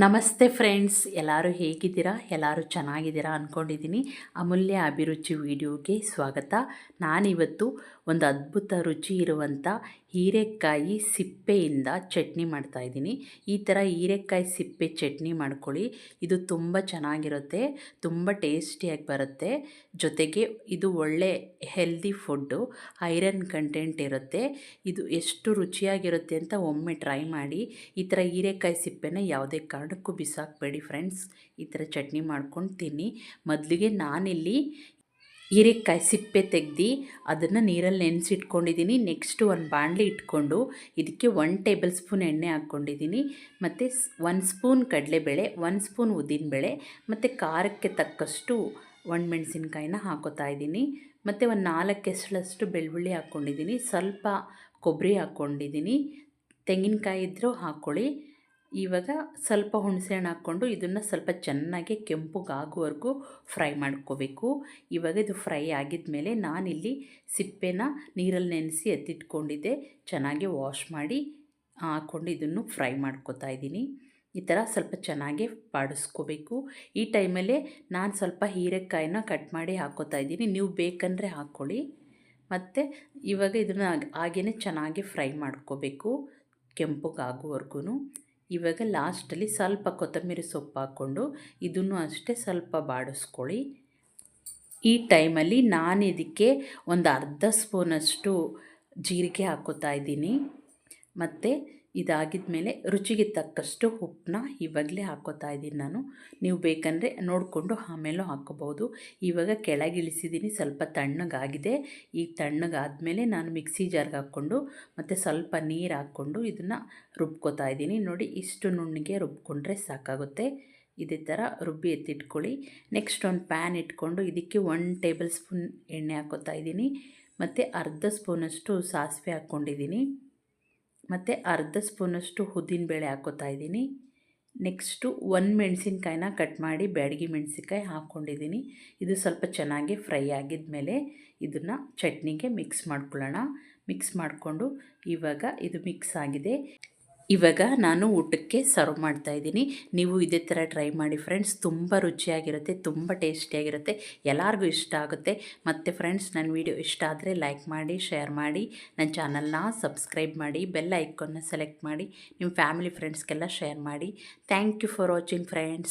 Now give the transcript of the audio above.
ನಮಸ್ತೆ ಫ್ರೆಂಡ್ಸ್, ಎಲ್ಲರೂ ಹೇಗಿದ್ದೀರಾ? ಎಲ್ಲರೂ ಚೆನ್ನಾಗಿದ್ದೀರಾ ಅಂದ್ಕೊಂಡಿದ್ದೀನಿ ಅಮೂಲ್ಯ ಅಭಿರುಚಿ ವಿಡಿಯೋಗೆ ಸ್ವಾಗತ. ನಾನಿವತ್ತು ಒಂದು ಅದ್ಭುತ ರುಚಿ ಇರುವಂಥ ಹೀರೆಕಾಯಿ ಸಿಪ್ಪೆಯಿಂದ ಚಟ್ನಿ ಮಾಡ್ತಾಯಿದ್ದೀನಿ ಈ ಥರ ಹೀರೆಕಾಯಿ ಸಿಪ್ಪೆ ಚಟ್ನಿ ಮಾಡ್ಕೊಳ್ಳಿ. ಇದು ತುಂಬ ಚೆನ್ನಾಗಿರುತ್ತೆ, ತುಂಬ ಟೇಸ್ಟಿಯಾಗಿ ಬರುತ್ತೆ. ಜೊತೆಗೆ ಇದು ಒಳ್ಳೆ ಹೆಲ್ದಿ ಫುಡ್ಡು ಐರನ್ ಕಂಟೆಂಟ್ ಇರುತ್ತೆ. ಇದು ಎಷ್ಟು ರುಚಿಯಾಗಿರುತ್ತೆ ಅಂತ ಒಮ್ಮೆ ಟ್ರೈ ಮಾಡಿ. ಈ ಥರ ಹೀರೆಕಾಯಿ ಸಿಪ್ಪೆನ ಯಾವುದೇ ಕಾರಣಕ್ಕೂ ಬಿಸಾಕಬೇಡಿ ಫ್ರೆಂಡ್ಸ್. ಈ ಥರ ಚಟ್ನಿ ಮಾಡ್ಕೊಂಡು ತಿನ್ನಿ ಮೊದಲಿಗೆ ನಾನಿಲ್ಲಿ ಹೀರೆಕಾಯಿ ಸಿಪ್ಪೆ ತೆಗ್ದು ಅದನ್ನು ನೀರಲ್ಲಿ ನೆನೆಸಿಟ್ಕೊಂಡಿದ್ದೀನಿ. ನೆಕ್ಸ್ಟು ಒಂದು ಬಾಣಲಿ ಇಟ್ಕೊಂಡು ಇದಕ್ಕೆ ಒನ್ ಟೇಬಲ್ ಸ್ಪೂನ್ ಎಣ್ಣೆ ಹಾಕ್ಕೊಂಡಿದ್ದೀನಿ. ಮತ್ತು ಒಂದು ಸ್ಪೂನ್ ಕಡಲೆಬೇಳೆ, ಒಂದು ಸ್ಪೂನ್ ಉದ್ದಿನಬೇಳೆ, ಮತ್ತು ಖಾರಕ್ಕೆ ತಕ್ಕಷ್ಟು ಒಣಮೆಣಸಿನ್ಕಾಯಿನ ಹಾಕೋತಾ ಇದ್ದೀನಿ. ಮತ್ತು ಒಂದು ನಾಲ್ಕು ಎಸಳಷ್ಟು ಬೆಳ್ಳುಳ್ಳಿ ಹಾಕ್ಕೊಂಡಿದ್ದೀನಿ. ಸ್ವಲ್ಪ ಕೊಬ್ಬರಿ ಹಾಕ್ಕೊಂಡಿದ್ದೀನಿ. ತೆಂಗಿನಕಾಯಿ ಇದ್ದರೂ ಹಾಕ್ಕೊಳ್ಳಿ ಇವಾಗ ಸ್ವಲ್ಪ ಹುಣಸೆಹಣ್ಣು ಹಾಕ್ಕೊಂಡು ಇದನ್ನು ಸ್ವಲ್ಪ ಚೆನ್ನಾಗಿ ಕೆಂಪುಗಾಗುವವರೆಗೂ ಫ್ರೈ ಮಾಡ್ಕೋಬೇಕು. ಇವಾಗ ಇದು ಫ್ರೈ ಆಗಿದ ಮೇಲೆ ನಾನಿಲ್ಲಿ ಸಿಪ್ಪೆನ ನೀರಲ್ಲಿ ನೆನೆಸಿ ಎತ್ತಿಟ್ಕೊಂಡಿದ್ದೆ. ಚೆನ್ನಾಗಿ ವಾಶ್ ಮಾಡಿ ಹಾಕ್ಕೊಂಡು ಇದನ್ನು ಫ್ರೈ ಮಾಡ್ಕೋತಾ ಇದ್ದೀನಿ. ಈ ಥರ ಸ್ವಲ್ಪ ಚೆನ್ನಾಗಿ ಬಾಡಿಸ್ಕೋಬೇಕು ಈ ಟೈಮಲ್ಲೇ ನಾನು ಸ್ವಲ್ಪ ಹೀರೆಕಾಯಿನ ಕಟ್ ಮಾಡಿ ಹಾಕೋತಾ ಇದ್ದೀನಿ. ನೀವು ಬೇಕಂದರೆ ಹಾಕ್ಕೊಳ್ಳಿ. ಮತ್ತು ಇವಾಗ ಇದನ್ನು ಹಾಗೇ ಚೆನ್ನಾಗಿ ಫ್ರೈ ಮಾಡ್ಕೋಬೇಕು. ಕೆಂಪುಗಾಗುವವರೆಗೂ ಇವಾಗ ಲಾಸ್ಟಲ್ಲಿ ಸ್ವಲ್ಪ ಕೊತ್ತಂಬರಿ ಸೊಪ್ಪು ಹಾಕ್ಕೊಂಡು ಇದನ್ನು ಅಷ್ಟೇ ಸ್ವಲ್ಪ ಬಾಡಿಸ್ಕೊಳ್ಳಿ. ಈ ಟೈಮಲ್ಲಿ ನಾನು ಇದಕ್ಕೆ ಒಂದು ಅರ್ಧ ಸ್ಪೂನಷ್ಟು ಜೀರಿಗೆ ಹಾಕೋತಾ ಇದ್ದೀನಿ. ಮತ್ತು ಇದಾಗಿದ ಮೇಲೆ ರುಚಿಗೆ ತಕ್ಕಷ್ಟು ಉಪ್ಪನ್ನ ಇವಾಗಲೇ ಹಾಕೋತಾ ಇದ್ದೀನಿ ನಾನು. ನೀವು ಬೇಕಂದರೆ ನೋಡಿಕೊಂಡು ಆಮೇಲೂ ಹಾಕೋಬೋದು ಇವಾಗ ಕೆಳಗಿಳಿಸಿದ್ದೀನಿ ಸ್ವಲ್ಪ ತಣ್ಣಗಾಗಿದೆ. ಈಗ ತಣ್ಣಗಾದಮೇಲೆ ನಾನು ಮಿಕ್ಸಿ ಜಾರ್ಗೆ ಹಾಕ್ಕೊಂಡು ಮತ್ತು ಸ್ವಲ್ಪ ನೀರು ಹಾಕ್ಕೊಂಡು ಇದನ್ನು ರುಬ್ಕೋತಾ ಇದ್ದೀನಿ. ನೋಡಿ, ಇಷ್ಟು ನುಣ್ಣಿಗೆ ರುಬ್ಕೊಂಡ್ರೆ ಸಾಕಾಗುತ್ತೆ. ಇದೇ ಥರ ರುಬ್ಬಿ ಎತ್ತಿಟ್ಕೊಳ್ಳಿ. ನೆಕ್ಸ್ಟ್ ಒಂದು ಪ್ಯಾನ್ ಇಟ್ಕೊಂಡು ಇದಕ್ಕೆ ಒನ್ ಟೇಬಲ್ ಸ್ಪೂನ್ ಎಣ್ಣೆ ಹಾಕೋತಾ ಇದ್ದೀನಿ. ಮತ್ತು ಅರ್ಧ ಸ್ಪೂನಷ್ಟು ಸಾಸಿವೆ ಹಾಕ್ಕೊಂಡಿದ್ದೀನಿ. ಮತ್ತು ಅರ್ಧ ಸ್ಪೂನಷ್ಟು ಉದ್ದಿನಬೇಳೆ ಹಾಕೋತಾ ಇದ್ದೀನಿ. ನೆಕ್ಸ್ಟು ಒಂದು ಮೆಣಸಿನ್ಕಾಯಿನ ಕಟ್ ಮಾಡಿ ಬ್ಯಾಡಗಿ ಮೆಣಸಿನ್ಕಾಯಿ ಹಾಕ್ಕೊಂಡಿದ್ದೀನಿ ಇದು ಸ್ವಲ್ಪ ಚೆನ್ನಾಗಿ ಫ್ರೈ ಆಗಿದ ಮೇಲೆ ಇದನ್ನು ಚಟ್ನಿಗೆ ಮಿಕ್ಸ್ ಮಾಡ್ಕೊಳ್ಳೋಣ. ಮಿಕ್ಸ್ ಮಾಡಿಕೊಂಡು ಇವಾಗ ಇದು ಮಿಕ್ಸ್ ಆಗಿದೆ. ಇವಾಗ ನಾನು ಊಟಕ್ಕೆ ಸರ್ವ್ ಮಾಡ್ತಾ ಇದ್ದೀನಿ. ನೀವು ಇದೇ ಥರ ಟ್ರೈ ಮಾಡಿ ಫ್ರೆಂಡ್ಸ್ ತುಂಬ ರುಚಿಯಾಗಿರುತ್ತೆ, ತುಂಬ ಟೇಸ್ಟಿಯಾಗಿರುತ್ತೆ ಎಲ್ಲರಿಗೂ ಇಷ್ಟ ಆಗುತ್ತೆ. ಮತ್ತು ಫ್ರೆಂಡ್ಸ್ ನನ್ನ ವೀಡಿಯೋ ಇಷ್ಟ ಆದರೆ ಲೈಕ್ ಮಾಡಿ ಶೇರ್ ಮಾಡಿ ನನ್ನ ಚಾನಲ್ನ ಸಬ್ಸ್ಕ್ರೈಬ್ ಮಾಡಿ ಬೆಲ್ ಐಕಾನ್ನ ಸೆಲೆಕ್ಟ್ ಮಾಡಿ ನಿಮ್ಮ ಫ್ಯಾಮಿಲಿ ಫ್ರೆಂಡ್ಸ್ಗೆಲ್ಲ ಶೇರ್ ಮಾಡಿ. Thank you for watching friends